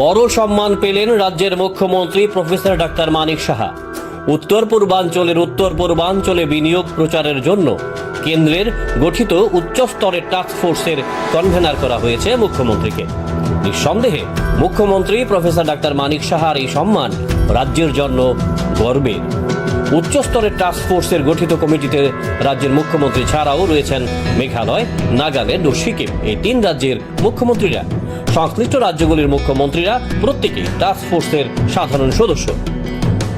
বড় সম্মান পেলেন রাজ্যের মুখ্যমন্ত্রী প্রফেসর ডাক্তার মানিক সাহা। উত্তর পূর্বাঞ্চলের উত্তর পূর্বাঞ্চলে বিনিয়োগ প্রচারের জন্য কেন্দ্রের গঠিত উচ্চস্তরের টাস্ক ফোর্সের কনভেনার করা হয়েছে মুখ্যমন্ত্রীকে। নিঃসন্দেহে মুখ্যমন্ত্রী প্রফেসর ডাক্তার মানিক সাহার এই সম্মান রাজ্যের জন্য গর্বের। উচ্চস্তরের টাস্ক ফোর্সের গঠিত কমিটিতে রাজ্যের মুখ্যমন্ত্রী ছাড়াও রয়েছেন মেঘালয়, নাগাল্যান্ড ও সিকিম। এই তিন রাজ্যের মুখ্যমন্ত্রীরা। সংশ্লিষ্ট রাজ্যগুলির মুখ্যমন্ত্রীরা প্রত্যেকেই টাস্ক ফোর্সের সাধারণ সদস্য।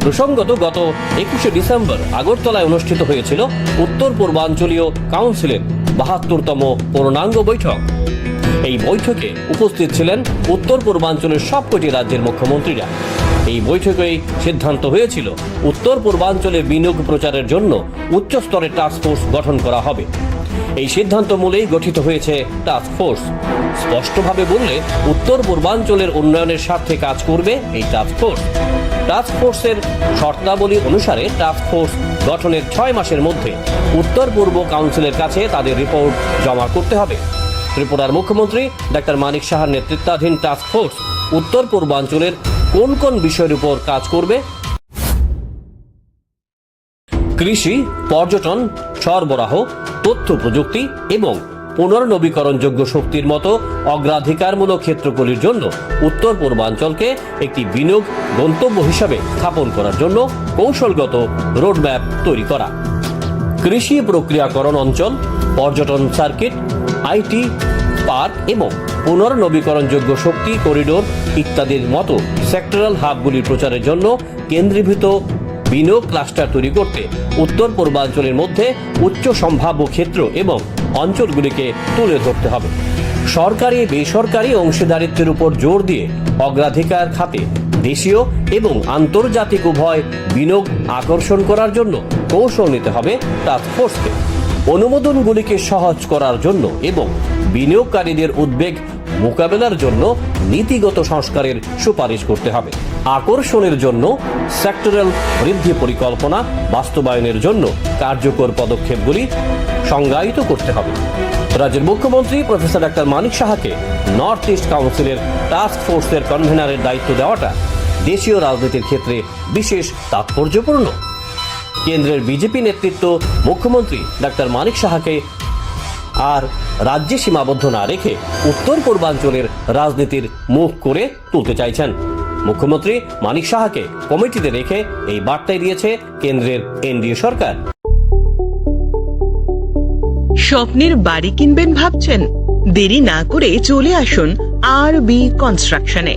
প্রসঙ্গত গত একুশে ডিসেম্বর আগরতলায় অনুষ্ঠিত হয়েছিল উত্তর পূর্বাঞ্চলীয় কাউন্সিলের বাহাত্তরতম পূর্ণাঙ্গ বৈঠক। এই বৈঠকে উপস্থিত ছিলেন উত্তর পূর্বাঞ্চলের সবকটি রাজ্যের মুখ্যমন্ত্রীরা। এই বৈঠকেই সিদ্ধান্ত হয়েছিল, উত্তর পূর্বাঞ্চলে বিনিয়োগ প্রচারের জন্য উচ্চ স্তরের টাস্ক ফোর্স গঠন করা হবে। এই সিদ্ধান্ত মূলেই গঠিত হয়েছে টাস্ক ফোর্স স্পষ্টভাবে বললে, উত্তর পূর্বাঞ্চলের উন্নয়নের স্বার্থে কাজ করবে এই টাস্ক ফোর্স টাস্ক ফোর্সের শর্তাবলী অনুসারে টাস্ক ফোর্স গঠনের ছয় মাসের মধ্যে উত্তর পূর্ব কাউন্সিলের কাছে তাদের রিপোর্ট জমা করতে হবে। ত্রিপুরার মুখ্যমন্ত্রী ডাক্তার মানিক সাহার নেতৃত্বাধীন টাস্ক ফোর্স উত্তর পূর্বাঞ্চলের কোন কোন বিষয়ের উপর কাজ করবে? কৃষি, পর্যটন, সরবরাহ, তথ্য প্রযুক্তি এবং পুনর্নবীকরণযোগ্য শক্তির মতো অগ্রাধিকারমূলক ক্ষেত্রগুলির জন্য উত্তর পূর্বাঞ্চলকে একটি বিনিয়োগ গন্তব্য হিসাবে স্থাপন করার জন্য কৌশলগত রোডম্যাপ তৈরি করা। কৃষি প্রক্রিয়াকরণ অঞ্চল, পর্যটন সার্কিট, আইটি, পার্ক এবং পুনর্নবীকরণযোগ্য শক্তি, করিডোর ইত্যাদির মতো সেক্টরাল হাবগুলির প্রচারের জন্য কেন্দ্রীভূত বিনিয়োগ ক্লাস্টার তৈরি করতে উত্তর পূর্বাঞ্চলের মধ্যে উচ্চ সম্ভাব্য ক্ষেত্র এবং অঞ্চলগুলিকে তুলে ধরতে হবে। সরকারি, বেসরকারি অংশীদারিত্বের উপর জোর দিয়ে অগ্রাধিকার খাতে দেশীয় এবং আন্তর্জাতিক উভয় বিনিয়োগ আকর্ষণ করার জন্য কৌশল নিতে হবে টাস্ক ফোর্সকে। অনুমোদনগুলিকে সহজ করার জন্য এবং বিনিয়োগকারীদের উদ্বেগ মোকাবেলার জন্য নীতিগত সংস্কারের সুপারিশ করতে হবে। আকর্ষণের জন্য সেক্টরাল বৃদ্ধি পরিকল্পনা বাস্তবায়নের জন্য কার্যকর পদক্ষেপগুলি সংজ্ঞায়িত করতে হবে। রাজ্যের মুখ্যমন্ত্রী প্রফেসর ডাক্তার মানিক সাহাকে নর্থ ইস্ট কাউন্সিলের টাস্ক ফোর্সের কনভেনারের দায়িত্ব দেওয়াটা দেশীয় রাজনীতির ক্ষেত্রে বিশেষ তাৎপর্যপূর্ণ। কেন্দ্রের বিজেপি নেতৃত্ব মুখ্যমন্ত্রী ডাক্তার মানিক সাহাকে আর রাজ্যে সীমাবদ্ধ না রেখে উত্তর পূর্বাঞ্চলের রাজনীতির মুখ করে তুলতে চাইছেন। মুখ্যমন্ত্রী মানিক সাহাকে কমিটিতে রেখে এই বার্তায় দিয়েছে কেন্দ্রের এনডিএ সরকার। স্বপ্নের বাড়ি কিনবেন ভাবছেন? দেরি না করে চলে আসুন আর বি কনস্ট্রাকশনে।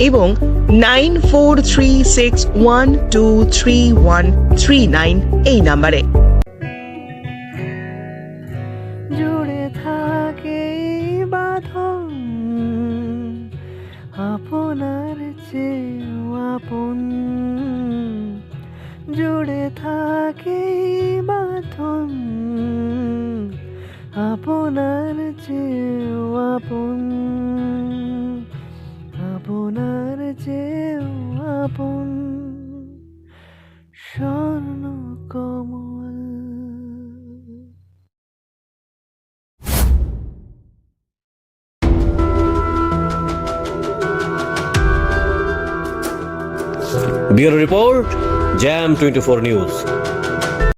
এবং nine four three six one two three one three nine এই নাম্বারে। থাকে আপনার চেয়েও থাকে আপনার আপন। আপনার চেয়েও আপন স্বর্ণ কমল। ব্যুরো রিপোর্ট জ্যাম টোয়েন্টি ফোর নিউজ